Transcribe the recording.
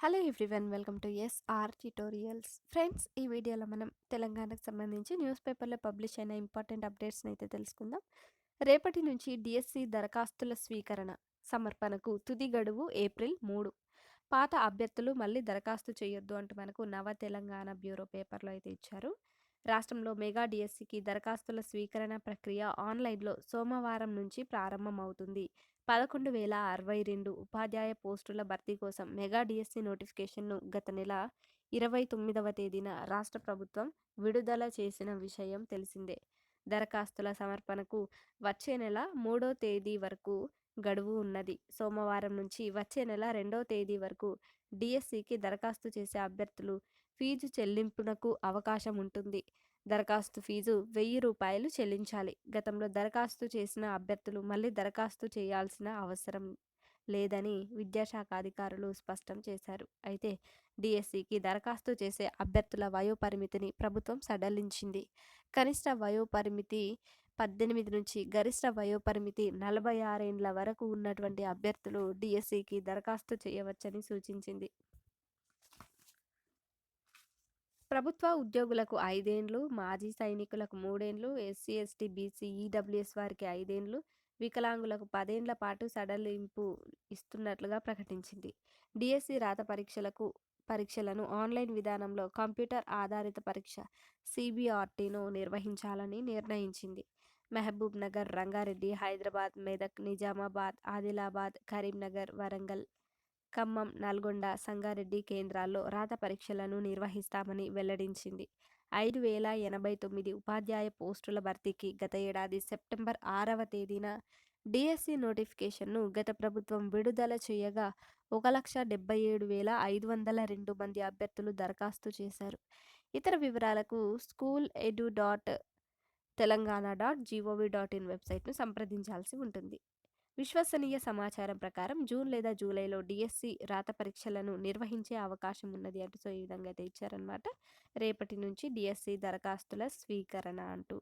Hello everyone welcome to S R tutorials. Friends ఈ వీడియోలో మనం తెలంగాణకు సంబంధించి న్యూస్ పేపర్లో పబ్లిష్ అయిన ఇంపార్టెంట్ అప్డేట్స్ని అయితే తెలుసుకుందాం. రేపటి నుంచి డిఎస్సి దరఖాస్తుల స్వీకరణ సమర్పణకు తుది గడువు ఏప్రిల్ మూడు. పాత అభ్యర్థులు మళ్ళీ దరఖాస్తు చేయొద్దు అంటూ మనకు నవ తెలంగాణ బ్యూరో పేపర్లో అయితే ఇచ్చారు. రాష్ట్రంలో మెగా డిఎస్సికి దరఖాస్తుల స్వీకరణ ప్రక్రియ ఆన్లైన్లో సోమవారం నుంచి ప్రారంభమవుతుంది. పదకొండు వేల అరవై రెండు ఉపాధ్యాయ పోస్టుల భర్తీ కోసం మెగా డిఎస్సి నోటిఫికేషన్ను గత నెల ఇరవై తొమ్మిదవ తేదీన రాష్ట్ర ప్రభుత్వం విడుదల చేసిన విషయం తెలిసిందే. దరఖాస్తుల సమర్పణకు వచ్చే నెల మూడో తేదీ వరకు గడువు ఉన్నది. సోమవారం నుంచి వచ్చే నెల రెండో తేదీ వరకు డిఎస్సికి దరఖాస్తు చేసే అభ్యర్థులు ఫీజు చెల్లింపునకు అవకాశం ఉంటుంది. దరఖాస్తు ఫీజు వెయ్యి రూపాయలు చెల్లించాలి. గతంలో దరఖాస్తు చేసిన అభ్యర్థులు మళ్ళీ దరఖాస్తు చేయాల్సిన అవసరం లేదని విద్యాశాఖ అధికారులు స్పష్టం చేశారు. అయితే డిఎస్సికి దరఖాస్తు చేసే అభ్యర్థుల వయోపరిమితిని ప్రభుత్వం సడలించింది. కనిష్ట వయోపరిమితి పద్దెనిమిది నుంచి గరిష్ట వయోపరిమితి నలభై ఆరేండ్ల వరకు ఉన్నటువంటి అభ్యర్థులు డిఎస్సికి దరఖాస్తు చేయవచ్చని సూచించింది. ప్రభుత్వ ఉద్యోగులకు ఐదేండ్లు మాజీ సైనికులకు మూడేండ్లు ఎస్సీ ఎస్టీ బీసీ ఈడబ్ల్యూఎస్ వారికి ఐదేండ్లు వికలాంగులకు పదేండ్ల పాటు సడలింపు ఇస్తున్నట్లుగా ప్రకటించింది. డిఎస్సి రాత పరీక్షలకు పరీక్షలను ఆన్లైన్ విధానంలో కంప్యూటర్ ఆధారిత పరీక్ష సిబిఆర్టీను నిర్వహించాలని నిర్ణయించింది. మహబూబ్ నగర్ రంగారెడ్డి హైదరాబాద్ మెదక్ నిజామాబాద్ ఆదిలాబాద్ కరీంనగర్ వరంగల్ ఖమ్మం నల్గొండ సంగారెడ్డి కేంద్రాల్లో రాత పరీక్షలను నిర్వహిస్తామని వెల్లడించింది. ఐదు వేల ఎనభై తొమ్మిది ఉపాధ్యాయ పోస్టుల భర్తీకి గత ఏడాది సెప్టెంబర్ ఆరవ తేదీన డిఎస్సి నోటిఫికేషన్ను గత ప్రభుత్వం విడుదల చేయగా ఒక లక్ష డెబ్బై ఏడు వేల ఐదు వందల రెండు మంది అభ్యర్థులు దరఖాస్తు చేశారు. ఇతర వివరాలకు school edu dot Telangana dot G O V dot in వెబ్సైట్ను సంప్రదించాల్సి ఉంటుంది. విశ్వసనీయ సమాచారం ప్రకారం జూన్ లేదా జూలైలో డిఎస్సి రాత పరీక్షలను నిర్వహించే అవకాశం ఉన్నది అంటూ సో ఈ విధంగా అయితే ఇచ్చారనమాట రేపటి నుంచి డిఎస్సి దరఖాస్తుల స్వీకరణ అంటూ.